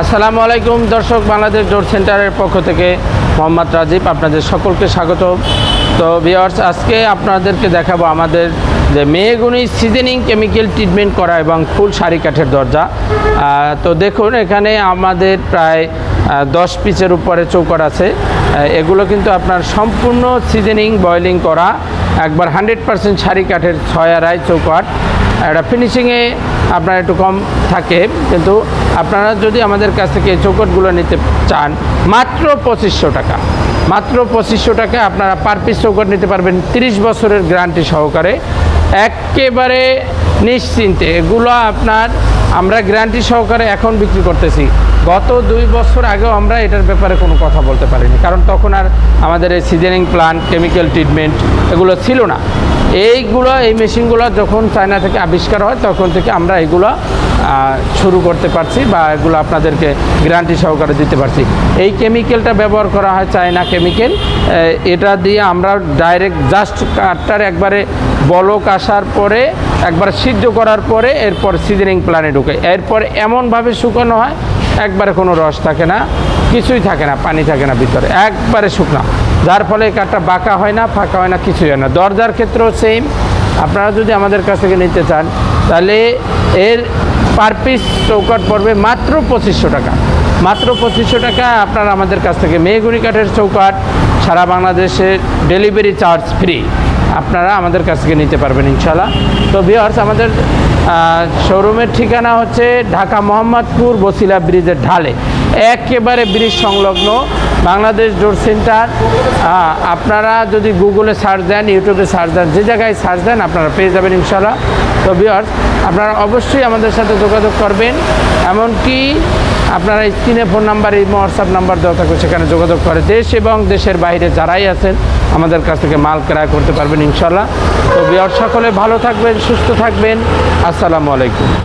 আসসালামু আলাইকুম, দর্শক বাংলাদেশ ডোর সেন্টারের পক্ষ থেকে মোহাম্মদ রাজীব আপনাদের সকলকে স্বাগত তো ভিওয়ার্স আজকে আপনাদেরকে দেখাবো আমাদের যে মেয়েগুনি সিজনিং কেমিক্যাল ট্রিটমেন্ট করা এবং ফুল শাড়ি কাঠের দরজা। তো দেখুন, এখানে আমাদের প্রায় দশ পিচের উপরে চৌকাট আছে। এগুলো কিন্তু আপনার সম্পূর্ণ সিজনিং বয়েলিং করা, একবার হান্ড্রেড পার্সেন্ট শাড়ি কাঠের ছয় চৌকাট। এটা ফিনিশিংয়ে আপনার একটু কম থাকে। কিন্তু আপনারা যদি আমাদের কাছ থেকে চৌকটগুলো নিতে চান, মাত্র পঁচিশশো টাকা। মাত্র পঁচিশশো টাকা আপনারা পার পিস চৌকট নিতে পারবেন তিরিশ বছরের গ্যারান্টি সহকারে। একেবারে নিশ্চিন্তে। এগুলো আপনার আমরা গ্যারান্টি সহকারে এখন বিক্রি করতেছি। গত দুই বছর আগেও আমরা এটার ব্যাপারে কোনো কথা বলতে পারিনি। কারণ তখন আর আমাদের এই সিজনিং প্লান্ট, কেমিক্যাল ট্রিটমেন্ট এগুলো ছিল না। এইগুলো, এই মেশিনগুলো যখন চায়না থেকে আবিষ্কার হয়, তখন থেকে আমরা এগুলো শুরু করতে পারছি বা এগুলো আপনাদেরকে গ্যারান্টি সহকারে দিতে পারছি। এই কেমিক্যালটা ব্যবহার করা হয় চায়না কেমিক্যাল। এটা দিয়ে আমরা ডাইরেক্ট জাস্ট কাঠটার একবারে বলক আসার পরে, একবার সিদ্ধ করার পরে, এরপর সিজনিং প্ল্যানে ঢুকে। এরপর এমনভাবে শুকানো হয় একবারে কোনো রস থাকে না, কিছুই থাকে না, পানি থাকে না ভিতরে, একবারে শুকনা। যার ফলে এই কাঠটা বাঁকা হয় না, ফাঁকা হয় না, কিছুই হয় না। দরজার ক্ষেত্রেও সেম আপনারা যদি আমাদের কাছ থেকে নিতে চান, তাহলে এর পার পিস চৌকাট পড়বে মাত্র পঁচিশশো টাকা। মাত্র পঁচিশশো টাকা আপনারা আমাদের কাছ থেকে মেহগুনি কাঠের চৌকাট, সারা বাংলাদেশে ডেলিভারি চার্জ ফ্রি আপনারা আমাদের কাছ থেকে নিতে পারবেন ইনশাল্লাহ তো ভিওর্স আমাদের শোরুমের ঠিকানা হচ্ছে ঢাকা মোহাম্মদপুর বসিলা ব্রিজের ঢালে। একেবারে ব্রিজ সংলগ্ন বাংলাদেশ জোর সেন্টার। আপনারা যদি গুগলে সার্চ দেন, ইউটিউবে সার্চ দেন, যে জায়গায় সার্চ দেন, আপনারা পেয়ে যাবেন ইনশাল্লাহ তো ভিওর্স আপনারা অবশ্যই আমাদের সাথে যোগাযোগ করবেন। এমনকি আপনারা স্ক্রিনে ফোন নাম্বার এই হোয়াটসঅ্যাপ নাম্বার দেওয়া থাকবে, সেখানে যোগাযোগ করে দেশ এবং দেশের বাইরে যারাই আছেন, আমাদের কাছ থেকে মাল ক্রয় করতে পারবেন ইনশাল্লাহ তো বিয়ার সকলে ভালো থাকবেন, সুস্থ থাকবেন। আসসালামু আলাইকুম।